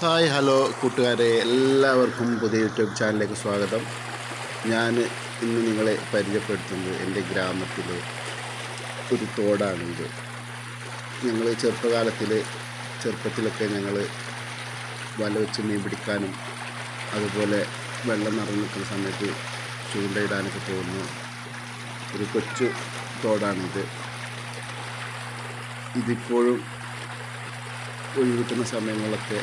Hi hello കൂട്ടുകാരെ. എല്ലാവർക്കും പുതിയ യൂട്യൂബ് ചാനലിലേക്ക് സ്വാഗതം. ഞാൻ ഇന്ന് നിങ്ങളെ പരിചയപ്പെടുത്തുന്നത് എന്റെ ഗ്രാമത്തിൽ ഒരു തോടാണിത്. ഞങ്ങൾ ചെറുപ്പകാലത്തിൽ ചെറുപ്പത്തിലൊക്കെ ഞങ്ങൾ വല വെച്ച് മീൻ പിടിക്കാനും അതുപോലെ വെള്ളം നിറഞ്ഞു നിൽക്കുന്ന സമയത്ത് ചൂണ്ടയിടാനൊക്കെ പോകുന്ന ഒരു കൊച്ചു തോടാണിത്. ഇതിപ്പോഴും ഒഴിവ് കിട്ടുന്ന സമയങ്ങളൊക്കെ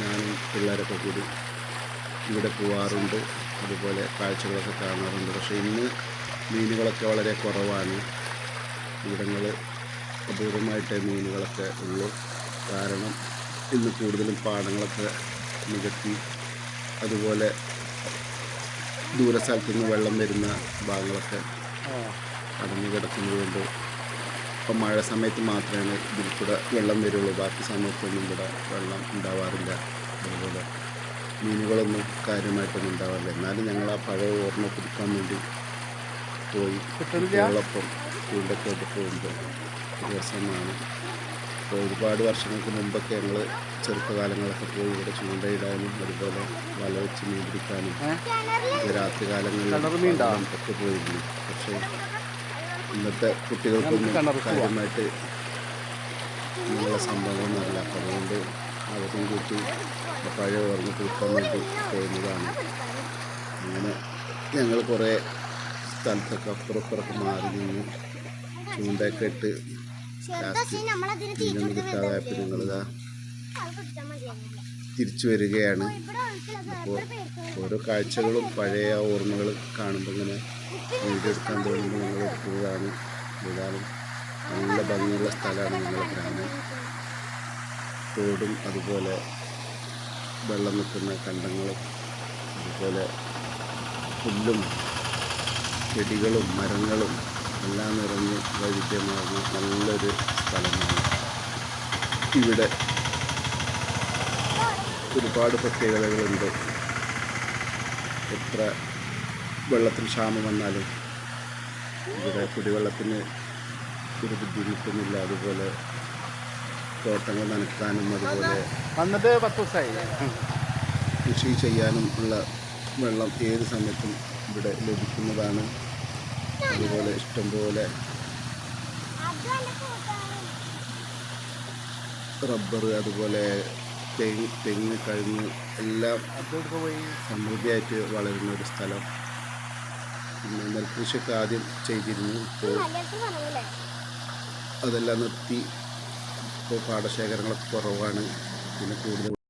ഞാനും പിള്ളേരൊക്കെ കൂടി ഇവിടെ പോവാറുണ്ട്. അതുപോലെ കാഴ്ചകളൊക്കെ കാണാറുണ്ട്. പക്ഷേ ഇന്ന് മീനുകളൊക്കെ വളരെ കുറവാണ്. ഇവിടങ്ങൾ അപൂർവമായിട്ടേ മീനുകളൊക്കെ ഉള്ളൂ. കാരണം ഇന്ന് കൂടുതലും പാടങ്ങളൊക്കെ നികത്തി അതുപോലെ ദൂരസ്ഥലത്തു നിന്ന് വെള്ളം വരുന്ന ഭാഗങ്ങളൊക്കെ അടഞ്ഞു കിടക്കുന്നതുകൊണ്ട് ഇപ്പം മഴ സമയത്ത് മാത്രമേ ഇതിൽ കൂടെ വെള്ളം വരുള്ളൂ. ബാക്കി സമയത്തൊന്നും ഇവിടെ വെള്ളം ഉണ്ടാവാറില്ല. അതുപോലെ മീനുകളൊന്നും കാര്യമായിട്ടൊന്നും ഉണ്ടാവാറില്ല. എന്നാലും ഞങ്ങൾ ആ പഴയ ഓർമ്മ പുതുക്കാൻ വേണ്ടി പോയി കുട്ടികളൊപ്പം ചൂണ്ടൊക്കെ പോകുമ്പോൾ ദിവസമാണ്. രസമാണ് ഇപ്പോൾ ഒരുപാട് വർഷങ്ങൾക്ക് മുമ്പൊക്കെ ഞങ്ങൾ ചെറുപ്പകാലങ്ങളൊക്കെ പോയി ഇവിടെ ചൂണ്ടയിടാനും അതുപോലെ വല വെച്ച് മീൻ പിടിക്കാനും രാത്രി കാലങ്ങളിൽ ഒക്കെ പോയിരുന്നു. പക്ഷേ ഇന്നത്തെ കുട്ടികൾക്കൊന്നും കാര്യമായിട്ട് ഇങ്ങനെയുള്ള സംഭവം അപ്പം അതുകൊണ്ട് അവരും കൂട്ടി പഴയ ഓർമ്മ പുതുക്കാൻ വേണ്ടി പോകുന്നതാണ് അങ്ങനെ ഞങ്ങൾ കുറേ സ്ഥലത്തൊക്കെ അപ്പുറപ്പുറത്ത് മാറി നിന്ന് ചൂണ്ടയൊക്കെ ഇട്ട് ലാസ്റ്റ് കിട്ടാതായപ്പോൾ ഞങ്ങളിതാ തിരിച്ചു വരികയാണ്. അപ്പോൾ ഓരോ കാഴ്ചകളും പഴയ ഓർമ്മകൾ കാണുമ്പോൾ ഇങ്ങനെ വീഡിയോ എടുക്കാൻ തോന്നുമ്പോൾ ഞങ്ങൾ എടുക്കുന്നതാണ് ഏതായാലും നല്ല ഭംഗിയുള്ള സ്ഥലമാണ് ഞങ്ങളുടെ ഗ്രാമം. തോടും അതുപോലെ വെള്ളം നിൽക്കുന്ന കണ്ടങ്ങളും അതുപോലെ പുല്ലും ചെടികളും മരങ്ങളും എല്ലാം നിറഞ്ഞ് വൈവിധ്യമാർന്ന നല്ലൊരു സ്ഥലമാണ് ഇവിടെ. ഒരുപാട് പ്രത്യേകതകളുണ്ട്. എത്ര വെള്ളത്തിൽ ക്ഷാമം വന്നാലും ഇവിടെ കുടിവെള്ളത്തിന് ഒരു ബുദ്ധിമുട്ടുമില്ല അതുപോലെ തോട്ടങ്ങൾ നനയ്ക്കാനും അതുപോലെ വന്നിട്ട് പത്ത് ദിവസമായി. കൃഷി ചെയ്യാനും ഉള്ള വെള്ളം ഏത് സമയത്തും ഇവിടെ ലഭിക്കുന്നതാണ്. അതുപോലെ ഇഷ്ടംപോലെ റബ്ബർ അതുപോലെ തെങ്ങ് തെങ്ങ് കഴുങ്ങ് എല്ലാം സമൃദ്ധിയായിട്ട് വളരുന്ന ഒരു സ്ഥലം. പിന്നെ നെൽകൃഷിയൊക്കെ ആദ്യം ചെയ്തിരുന്നു. ഇപ്പോൾ അതെല്ലാം നിർത്തി. ഇപ്പോൾ പാടശേഖരങ്ങളൊക്കെ കുറവാണ്. പിന്നെ കൂടുതൽ